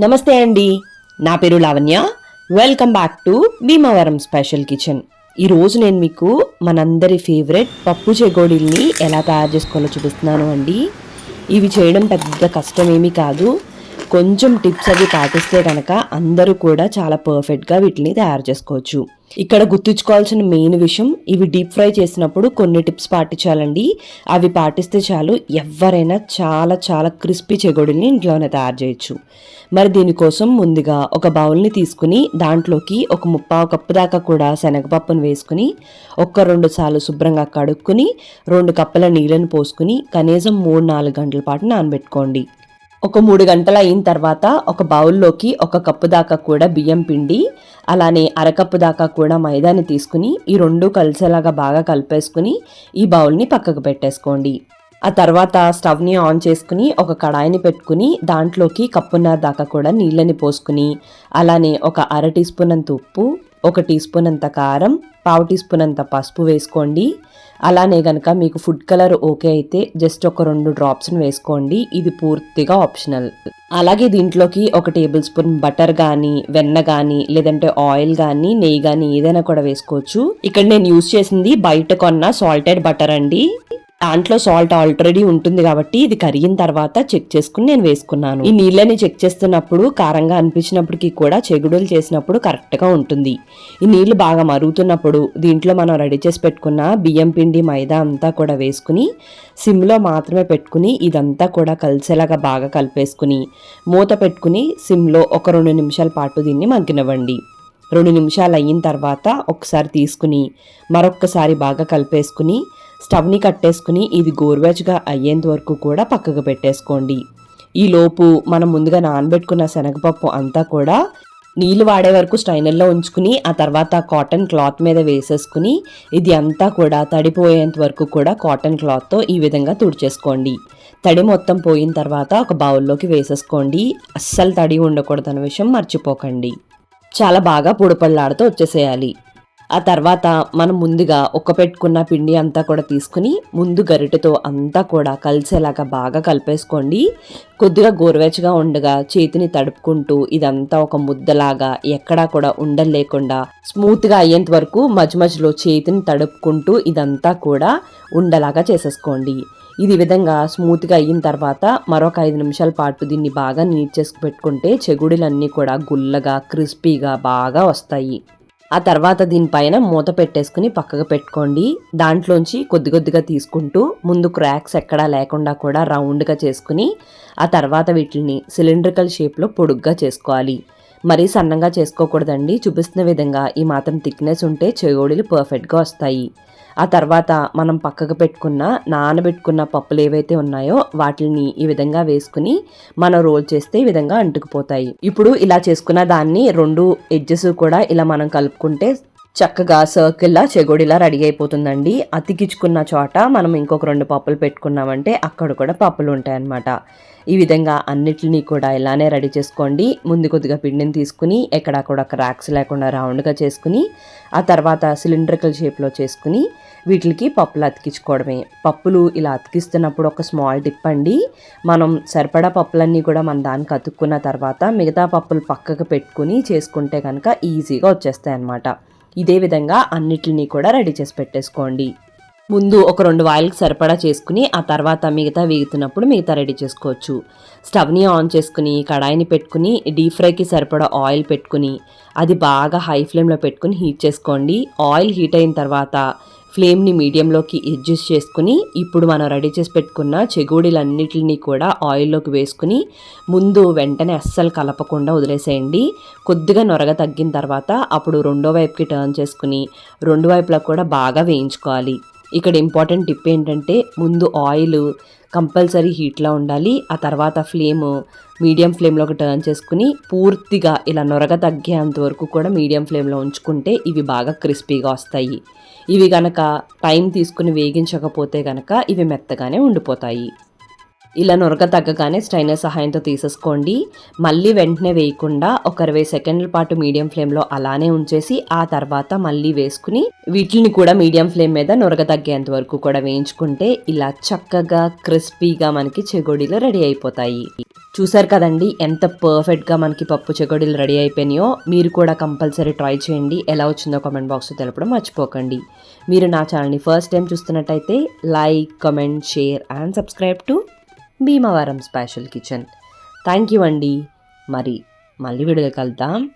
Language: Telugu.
నమస్తే అండి. నా పేరు Lavanya. Welcome back to Bhimavaram special kitchen ఈరోజు నేను మీకు మనందరి ఫేవరెట్ పప్పు చెగోడీల్ని ఎలా తయారు చేసుకోవాలో చూపిస్తున్నాను అండి. ఇవి చేయడం పెద్ద కష్టమేమీ కాదు. కొంచెం టిప్స్ అవి పాటిస్తే కనుక అందరూ కూడా చాలా పర్ఫెక్ట్గా వీటిని తయారు చేసుకోవచ్చు. ఇక్కడ గుర్తుంచుకోవాల్సిన మెయిన్ విషయం ఇవి డీప్ ఫ్రై చేసినప్పుడు కొన్ని టిప్స్ పాటించాలండి. అవి పాటిస్తే చాలు ఎవరైనా చాలా చాలా క్రిస్పీ చెగుడుని ఇంట్లోనే తయారు చేయొచ్చు. మరి దీనికోసం ముందుగా ఒక బౌల్ని తీసుకుని దాంట్లోకి ఒక ముప్పావు కప్పు దాకా కూడా శనగపప్పును వేసుకుని ఒక్క రెండు సార్లు శుభ్రంగా కడుక్కుని రెండు కప్పుల నీళ్ళని పోసుకుని కనీసం మూడు నాలుగు గంటల పాటు నానబెట్టుకోండి. ఒక మూడు గంటలు అయిన తర్వాత ఒక బౌల్లోకి ఒక కప్పు దాకా కూడా బియ్యం పిండి అలానే అరకప్పు దాకా కూడా మైదాని తీసుకుని ఈ రెండు కలిసేలాగా బాగా కలిపేసుకుని ఈ బౌల్ని పక్కకు పెట్టేసుకోండి. ఆ తర్వాత స్టవ్ని ఆన్ చేసుకుని ఒక కడాయిని పెట్టుకుని దాంట్లోకి కప్పున్నర దాకా కూడా నీళ్ళని పోసుకుని అలానే ఒక అర టీ స్పూన్ అంత ఉప్పు ఒక టీ స్పూన్ అంత కారం పావు టీ స్పూన్ అంత పసుపు వేసుకోండి. అలానే గనక మీకు ఫుడ్ కలర్ ఓకే అయితే జస్ట్ ఒక రెండు డ్రాప్స్ని వేసుకోండి. ఇది పూర్తిగా ఆప్షనల్ అలాగే దీంట్లోకి ఒక టేబుల్ స్పూన్ బటర్ కానీ వెన్న కానీ లేదంటే ఆయిల్ కానీ నెయ్యి కానీ ఏదైనా కూడా వేసుకోవచ్చు. ఇక్కడ నేను యూజ్ చేసింది బయట కొన్న సాల్టెడ్ బటర్ అండి. దాంట్లో సాల్ట్ ఆల్రెడీ ఉంటుంది కాబట్టి ఇది కరిగిన తర్వాత చెక్ చేసుకుని నేను వేసుకున్నాను. ఈ నీళ్ళని చెక్ చేస్తున్నప్పుడు కారంగా అనిపించినప్పటికీ కూడా చెగుడులు చేసినప్పుడు కరెక్ట్గా ఉంటుంది. ఈ నీళ్ళు బాగా మరుగుతున్నప్పుడు దీంట్లో మనం రెడీ చేసి పెట్టుకున్న బియ్యం పిండి మైదా అంతా కూడా వేసుకుని సిమ్లో మాత్రమే పెట్టుకుని ఇదంతా కూడా కలిసేలాగా బాగా కలిపేసుకుని మూత పెట్టుకుని సిమ్లో ఒక రెండు నిమిషాల పాటు దీన్ని మగ్గినవ్వండి. రెండు నిమిషాలు అయిన తర్వాత ఒకసారి తీసుకుని మరొక్కసారి బాగా కలిపేసుకుని స్టవ్ని కట్టేసుకుని ఇది గోరువెచ్చగా అయ్యేంత వరకు కూడా పక్కకు పెట్టేసుకోండి. ఈ లోపు మనం ముందుగా నానబెట్టుకున్న శనగపప్పు అంతా కూడా నీళ్ళు వాడే వరకు స్ట్రైనర్లో ఉంచుకుని ఆ తర్వాత కాటన్ క్లాత్ మీద వేసేసుకుని ఇది అంతా కూడా తడిపోయేంత వరకు కూడా కాటన్ క్లాత్తో ఈ విధంగా తుడిచేసుకోండి. తడి మొత్తం పోయిన తర్వాత ఒక బౌల్లోకి వేసేసుకోండి. అస్సలు తడి ఉండకూడదన్న విషయం మర్చిపోకండి. చాలా బాగా పొడిపళ్ళాడుతూ వచ్చేసేయాలి. ఆ తర్వాత మనం ముందుగా ఒక్క పెట్టుకున్న పిండి అంతా కూడా తీసుకుని ముందు గరిటెతో అంతా కూడా కలిసేలాగా బాగా కలిపేసుకోండి. కొద్దిగా గోరువెచ్చగా ఉండగా చేతిని తడుపుకుంటూ ఇదంతా ఒక ముద్దలాగా ఎక్కడా కూడా ఉండలు లేకుండా స్మూత్గా అయ్యేంత వరకు మధ్య మధ్యలో చేతిని తడుపుకుంటూ ఇదంతా కూడా ఉండలాగా చేసేసుకోండి. ఇది విధంగా స్మూత్గా అయిన తర్వాత మరొక ఐదు నిమిషాల పాటు దీన్ని బాగా నీట్ చేసుకు పెట్టుకుంటే చెగుడులన్నీ కూడా గుల్లగా క్రిస్పీగా బాగా వస్తాయి. ఆ తర్వాత దీనిపైన మూత పెట్టేసుకుని పక్కకు పెట్టుకోండి. దాంట్లోంచి కొద్ది కొద్దిగా తీసుకుంటూ ముందు క్రాక్స్ ఎక్కడా లేకుండా కూడా రౌండ్గా చేసుకుని ఆ తర్వాత వీటిని సిలిండ్రికల్ షేప్లో పొడుగ్గా చేసుకోవాలి. మరీ సన్నంగా చేసుకోకూడదండి. చూపిస్తున్న విధంగా ఈ మాత్రం థిక్నెస్ ఉంటే చెగోడీలు పర్ఫెక్ట్గా వస్తాయి. ఆ తర్వాత మనం పక్కకు పెట్టుకున్న నానబెట్టుకున్న పప్పులు ఏవైతే ఉన్నాయో వాటిని ఈ విధంగా వేసుకుని మనం రోల్ చేస్తే ఈ విధంగా అంటుకుపోతాయి. ఇప్పుడు ఇలా చేసుకున్న దాన్ని రెండు ఎడ్జెస్ కూడా ఇలా మనం కలుపుకుంటే చక్కగా సర్కిల్లా చెగోడిలా రెడీ అయిపోతుందండి. అతికించుకున్న చోట మనం ఇంకొక రెండు పప్పులు పెట్టుకున్నామంటే అక్కడ కూడా పప్పులు ఉంటాయి అన్నమాట ఈ విధంగా అన్నిటిని కూడా ఇలానే రెడీ చేసుకోండి. ముందు కొద్దిగా పిండిని తీసుకుని ఎక్కడా కూడా క్రాక్స్ లేకుండా రౌండ్గా చేసుకుని ఆ తర్వాత సిలిండ్రికల్ షేప్లో చేసుకుని వీటికి పప్పులు అతికించుకోవడమే. పప్పులు ఇలా అతికిస్తున్నప్పుడు ఒక స్మాల్ టిప్ అండి. మనం సరిపడా పప్పులన్నీ కూడా మన దానికి అతుక్కున్న తర్వాత మిగతా పప్పులు పక్కకు పెట్టుకుని చేసుకుంటే కనుక ఈజీగా వచ్చేస్తాయి అన్నమాట ఇదే విధంగా అన్నిటినీ కూడా రెడీ చేసి పెట్టేసుకోండి. ముందు ఒక రెండు వాయిల్కి సరిపడా చేసుకుని ఆ తర్వాత మిగతా వేగుతున్నప్పుడు మిగతా రెడీ చేసుకోవచ్చు. స్టవ్ని ఆన్ చేసుకుని కడాయిని పెట్టుకుని డీప్ ఫ్రైకి సరిపడా ఆయిల్ పెట్టుకుని అది బాగా హై ఫ్లేమ్లో పెట్టుకుని హీట్ చేసుకోండి. ఆయిల్ హీట్ అయిన తర్వాత ఫ్లేమ్ని మీడియంలోకి అడ్జస్ట్ చేసుకుని ఇప్పుడు మనం రెడీ చేసి పెట్టుకున్న చెగోడీలన్నిటిని కూడా ఆయిల్లోకి వేసుకుని ముందు వెంటనే అస్సలు కలపకుండా వదిలేసేయండి. కొద్దిగా నొరగ తగ్గిన తర్వాత అప్పుడు రెండో వైపుకి టర్న్ చేసుకుని రెండు వైపులా కూడా బాగా వేయించుకోవాలి. ఇక్కడ ఇంపార్టెంట్ టిప్ ఏంటంటే ముందు ఆయిల్ కంపల్సరీ హీట్లో ఉండాలి ఆ తర్వాత ఫ్లేమ్ మీడియం ఫ్లేమ్లోకి టర్న్ చేసుకుని పూర్తిగా ఇలా నొరగ తగ్గేంత వరకు కూడా మీడియం ఫ్లేమ్లో ఉంచుకుంటే ఇవి బాగా క్రిస్పీగా వస్తాయి. ఇవి గనక టైం తీసుకుని వేగించకపోతే గనక ఇవి మెత్తగానే ఉండిపోతాయి. ఇలా నొరక తగ్గగానే స్ట్రైనర్ సహాయంతో తీసేసుకోండి. మళ్ళీ వెంటనే వేయకుండా ఒక ఇరవై సెకండ్ల పాటు మీడియం ఫ్లేమ్లో అలానే ఉంచేసి ఆ తర్వాత మళ్ళీ వేసుకుని వీటిని కూడా మీడియం ఫ్లేమ్ మీద నొరక తగ్గేంత వరకు కూడా వేయించుకుంటే ఇలా చక్కగా క్రిస్పీగా మనకి చెగోడీలు రెడీ అయిపోతాయి. చూసారు కదండి ఎంత పర్ఫెక్ట్గా మనకి పప్పు చెగోడీలు రెడీ అయిపోయినాయో? మీరు కూడా కంపల్సరీ ట్రై చేయండి. ఎలా వచ్చిందో కామెంట్ బాక్స్లో తెలపడం మర్చిపోకండి. మీరు నా ఛానల్ని ఫస్ట్ టైం చూస్తున్నట్టయితే like comment share and subscribe to Bhimavaram special kitchen. Thank you అండి. మరి మళ్ళీ వీడియో కలుద్దాం